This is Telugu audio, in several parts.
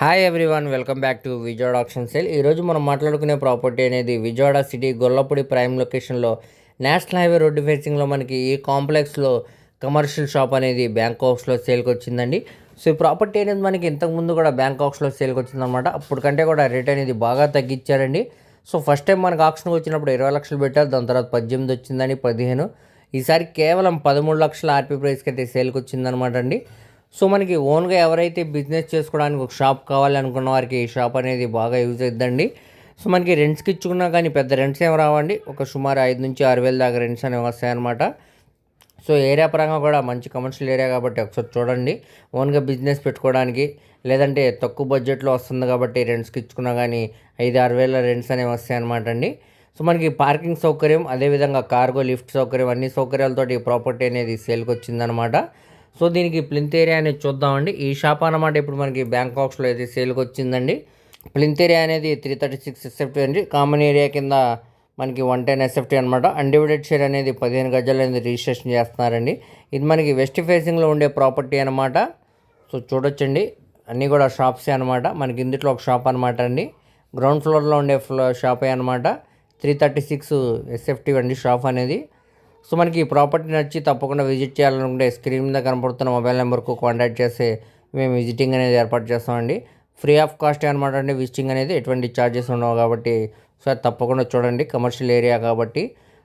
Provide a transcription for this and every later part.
Hi everyone welcome back to Vijayawada option sale ఈరోజు మనం మాట్లాడుకునే ప్రాపర్టీ అనేది విజయవాడ సిటీ గొల్లపూడి ప్రైమ్ లొకేషన్లో నేషనల్ హైవే రోడ్డు ఫేసింగ్లో మనకి ఈ కాంప్లెక్స్లో కమర్షియల్ షాప్ అనేది బ్యాంకాక్స్లో సేల్కి వచ్చిందండి. సో ఈ ప్రాపర్టీ అనేది మనకి ఇంతకుముందు కూడా బ్యాంకాక్స్లో సేల్కి వచ్చిందనమాట అప్పటికంటే కూడా రేట్ అనేది బాగా తగ్గించారండి. సో ఫస్ట్ టైం మనకు ఆప్షన్కి వచ్చినప్పుడు ఇరవై లక్షలు పెట్టారు. దాని తర్వాత పద్దెనిమిది వచ్చిందని పదిహేను. ఈసారి కేవలం పదమూడు లక్షల ఆర్పీ ప్రైస్కి అయితే సేల్కి వచ్చిందనమాట అండి. సో మనకి ఓన్గా ఎవరైతే బిజినెస్ చేసుకోవడానికి ఒక షాప్ కావాలి అనుకున్న వారికి ఈ షాప్ అనేది బాగా యూజ్ అవుతుందండి. సో మనకి రెంట్స్కి ఇచ్చుకున్నా కానీ పెద్ద రెంట్స్ ఏమి రావండి. ఒక సుమారు ఐదు నుంచి ఆరు వేల దాకా రెంట్స్ అనేవి వస్తాయన్నమాట. సో ఏరియా పరంగా కూడా మంచి కమర్షియల్ ఏరియా కాబట్టి ఒకసారి చూడండి. ఓన్గా బిజినెస్ పెట్టుకోవడానికి లేదంటే తక్కువ బడ్జెట్లో వస్తుంది కాబట్టి రెంట్స్కి ఇచ్చుకున్నా కానీ ఐదు ఆరు వేల రెంట్స్ అనేవి వస్తాయి అనమాట అండి. సో మనకి పార్కింగ్ సౌకర్యం అదేవిధంగా కార్గో లిఫ్ట్ సౌకర్యం అన్ని సౌకర్యాలతోటి ఈ ప్రాపర్టీ అనేది సేల్కి వచ్చిందనమాట సో దీనికి ప్లింత్ ఏరియా అనేది చూద్దామండి. ఈ షాప్ అన్నమాట ఇప్పుడు మనకి బ్యాంకాక్స్లో అయితే సేల్కి వచ్చిందండి ప్లింత్ ఏరియా అనేది త్రీ థర్టీ సిక్స్ ఎస్ఎఫ్టీ అండి. కామన్ ఏరియా కింద మనకి వన్ టెన్ ఎస్ఎఫ్టీ అనమాట అన్డివైడెడ్ షేర్ అనేది పదిహేను గజాలు అనేది రిజిస్ట్రేషన్ చేస్తున్నారండి. ఇది మనకి వెస్ట్ ఫేసింగ్లో ఉండే ప్రాపర్టీ అనమాట సో చూడొచ్చండి. అన్నీ కూడా షాప్సే అనమాట మనకి ఇందులో ఒక షాప్ అనమాట అండి. గ్రౌండ్ ఫ్లోర్లో ఉండే ఫ్లో షాపే అనమాట త్రీ థర్టీ సిక్స్ ఎస్ఎఫ్టీ అండి షాప్ అనేది. సో మనకి ఈ ప్రాపర్టీ నచ్చి తప్పకుండా విజిట్ చేయాలనుకుంటే స్క్రీన్ మీద కనపడుతున్న మొబైల్ నెంబర్కు కాంటాక్ట్ చేస్తే మేము విజిటింగ్ అనేది ఏర్పాటు చేస్తామండి. ఫ్రీ ఆఫ్ కాస్ట్ అనమాట అండి విజిటింగ్ అనేది. ఎటువంటి ఛార్జెస్ ఉండవు కాబట్టి సో అది తప్పకుండా చూడండి. కమర్షియల్ ఏరియా కాబట్టి.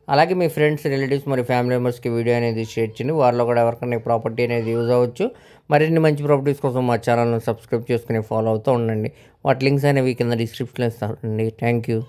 అలాగే మీ ఫ్రెండ్స్ రిలేటివ్స్ మరి ఫ్యామిలీ మెంబర్స్కి వీడియో అనేది షేర్ చేయండి. వారిలో కూడా ఎవరికైనా ప్రాపర్టీ అనేది యూజ్ అవ్వచ్చు. మరిన్ని మంచి ప్రాపర్టీస్ కోసం మా ఛానల్ని సబ్స్క్రైబ్ చేసుకుని ఫాలో అవుతూ ఉండండి. వాటి లింక్స్ అనేవి కింద డిస్క్రిప్షన్లో ఇస్తానండి. Thank you.